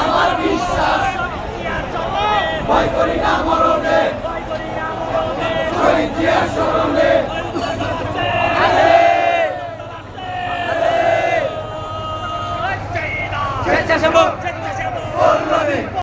আমার বিশ্বাস? ভয় করি না মরণে। 先锋，战斗，